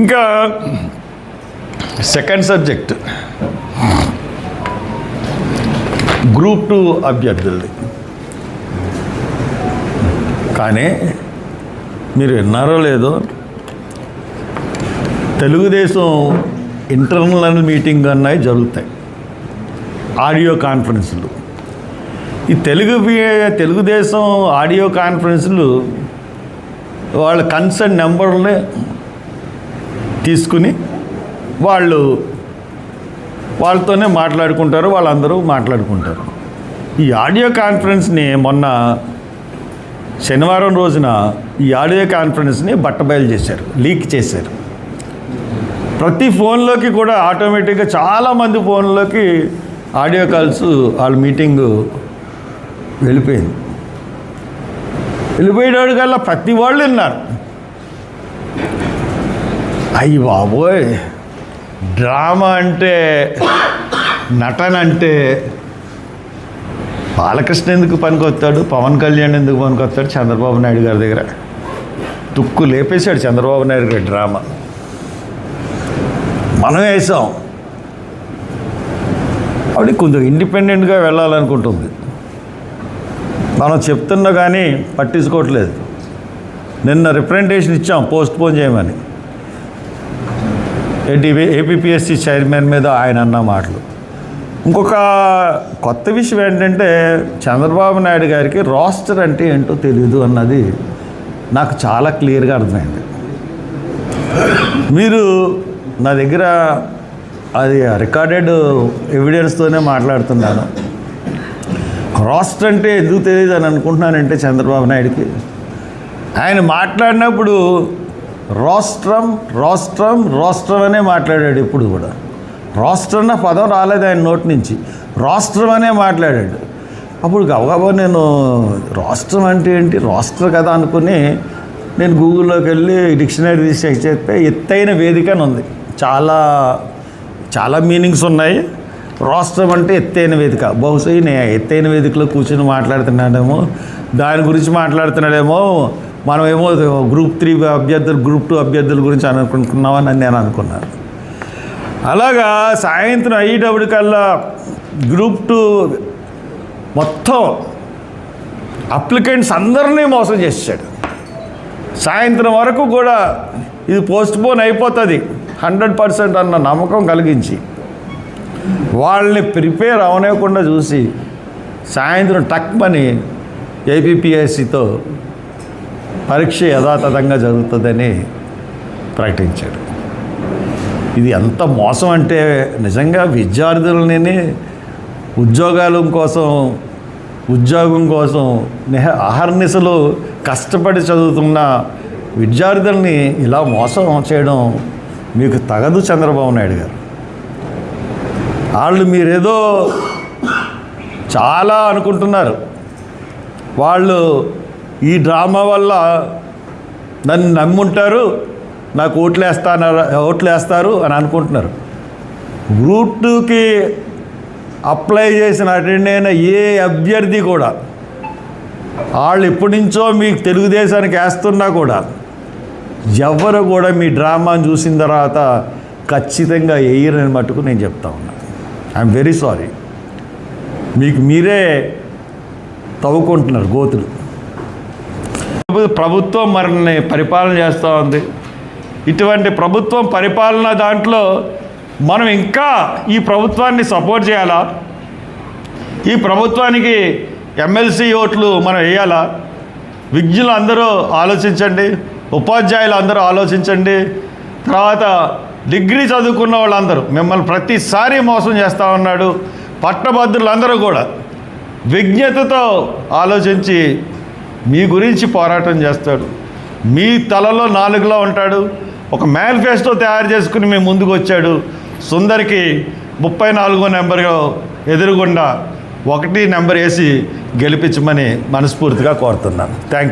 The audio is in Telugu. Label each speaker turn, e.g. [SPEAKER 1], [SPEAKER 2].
[SPEAKER 1] ఇంకా సెకండ్ సబ్జెక్ట్. గ్రూప్ టూ అభ్యర్థులది. కానీ మీరు విన్నారో లేదో తెలుగుదేశం ఇంటర్నల్ మీటింగ్ అన్నవి జరుగుతాయి. ఆడియో కాన్ఫరెన్సులు. ఈ తెలుగు తెలుగుదేశం ఆడియో కాన్ఫరెన్సులు వాళ్ళ కన్సర్న్ నెంబర్ని తీసుకుని వాళ్ళు వాళ్ళతోనే మాట్లాడుకుంటారు వాళ్ళందరూ మాట్లాడుకుంటారు. ఈ ఆడియో కాన్ఫరెన్స్ని మొన్న శనివారం రోజున ఈ ఆడియో కాన్ఫరెన్స్ని బట్టబయలు చేశారు లీక్ చేశారు. ప్రతి ఫోన్లోకి కూడా ఆటోమేటిక్గా చాలామంది ఫోన్లోకి ఆడియో కాల్స్ వాళ్ళ మీటింగ్ వెళ్ళిపోయింది. వెళ్ళిపోయేవాడు కల్లా ప్రతి వాళ్ళు విన్నారు. అయ్యి బాబోయ్. డ్రామా అంటే నటన అంటే బాలకృష్ణ ఎందుకు పనికొస్తాడు? పవన్ కళ్యాణ్ ఎందుకు పనికొస్తాడు? చంద్రబాబు నాయుడు గారి దగ్గర. తుక్కు లేపేశాడు చంద్రబాబు నాయుడు గారి డ్రామా. మనం వేసాం. అప్పుడు కొంచెం ఇండిపెండెంట్గా వెళ్ళాలనుకుంటుంది. మనం చెప్తున్నా కానీ పట్టించుకోవట్లేదు. నిన్న రిప్రజెంటేషన్ ఇచ్చాం పోస్ట్ పోన్ చేయమని. ఏంటి ఏపీఎస్సి చైర్మన్ మీద ఆయన అన్న మాటలు. ఇంకొక కొత్త విషయం ఏంటంటే చంద్రబాబు నాయుడు గారికి రాస్టర్ అంటే ఏంటో తెలియదు అన్నది నాకు చాలా క్లియర్గా అర్థమైంది. మీరు నా దగ్గర అది రికార్డెడ్ ఎవిడెన్స్తోనే మాట్లాడుతున్నాను. రాస్టర్ అంటే ఎందుకు తెలియదు అని అనుకుంటున్నానంటే చంద్రబాబు నాయుడుకి. ఆయన మాట్లాడినప్పుడు రాష్ట్రం రాష్ట్రం రాష్ట్రం అనే మాట్లాడాడు ఇప్పుడు కూడా. రాష్ట్రం అన్న పదం రాలేదు ఆయన నోటి నుంచి. రాష్ట్రం అనే మాట్లాడాడు. అప్పుడు గబగబా నేను రాష్ట్రం అంటే ఏంటి? రాష్ట్ర కదా అనుకుని నేను గూగుల్లోకి వెళ్ళి డిక్షనరీ తీసి చెక్ చేస్తే ఎత్తైన వేదిక అని ఉంది. చాలా చాలా మీనింగ్స్ ఉన్నాయి. రాష్ట్రం అంటే ఎత్తైన వేదిక. బహుశా నేను ఎత్తైన వేదికలో కూర్చొని మాట్లాడుతున్నాడేమో దాని గురించి మాట్లాడుతున్నాడేమో మనం ఏమో గ్రూప్ త్రీ అభ్యర్థులు గ్రూప్ టూ అభ్యర్థుల గురించి అనుకుంటున్నామని నేను అనుకున్నాను. అలాగా సాయంత్రం అయ్యేటప్పటికల్లా గ్రూప్ టూ మొత్తం అప్లికెంట్స్ అందరినీ మోసం చేసాడు సాయంత్రం వరకు కూడా ఇది పోస్ట్ పోన్ అయిపోతుంది. హండ్రెడ్ పర్సెంట్ అన్న నమ్మకం కలిగించి వాళ్ళని ప్రిపేర్ అవనివ్వకుండా చూసి సాయంత్రం టక్మని ఏపీపీఎస్సితో పరీక్ష యథాతథంగా జరుగుతుందని ప్రకటించాడు ఇది ఎంత మోసం అంటే నిజంగా విద్యార్థులని ఉద్యోగాల కోసం ఉద్యోగం కోసం నిహ అహర్నిశలు కష్టపడి చదువుతున్న విద్యార్థుల్ని ఇలా మోసం చేయడం మీకు తగదు చంద్రబాబు నాయుడు గారు. వాళ్ళు మీరేదో చాలా అనుకుంటున్నారు. వాళ్ళు ఈ డ్రామా వల్ల నన్ను నమ్ముంటారు నాకు ఓట్లు వేస్తాన ఓట్లు వేస్తారు అని అనుకుంటున్నారు. గ్రూప్ టూకి అప్లై చేసిన అటెండ్ అయిన ఏ అభ్యర్థి కూడా వాళ్ళు ఎప్పటి నుంచో మీకు తెలుగుదేశానికి వేస్తున్నా కూడా ఎవరు కూడా మీ డ్రామాను చూసిన తర్వాత ఖచ్చితంగా వేయరని మట్టుకు నేను చెప్తా ఉన్నా. ఐఎమ్ వెరీ సారీ మీకు మీరే తవ్వుకుంటున్నారు గోతులు. ప్రభుత్వం మనల్ని పరిపాలన చేస్తూ ఉంది. ఇటువంటి ప్రభుత్వం పరిపాలన దాంట్లో మనం ఇంకా ఈ ప్రభుత్వాన్ని సపోర్ట్ చేయాలా? ఈ ప్రభుత్వానికి ఎమ్మెల్సీ ఓట్లు మనం వేయాలా? విజ్ఞులు అందరూ ఆలోచించండి ఉపాధ్యాయులు అందరూ ఆలోచించండి. తర్వాత డిగ్రీ చదువుకున్న వాళ్ళందరూ మిమ్మల్ని ప్రతిసారి మోసం చేస్తూ ఉన్నాడు. పట్టభద్రులందరూ కూడా విజ్ఞతతో ఆలోచించి మీ గురించి పోరాటం చేస్తాడు. మీ తలలో నాలుగులో ఉంటాడు. ఒక మేనిఫెస్టో తయారు చేసుకుని మీ ముందుకు వచ్చాడు. సుందరికి ముప్పై నాలుగో నెంబర్లో ఎదురుగుండా ఒకటి నెంబర్ వేసి గెలిపించమని మనస్ఫూర్తిగా కోరుతున్నాను. థ్యాంక్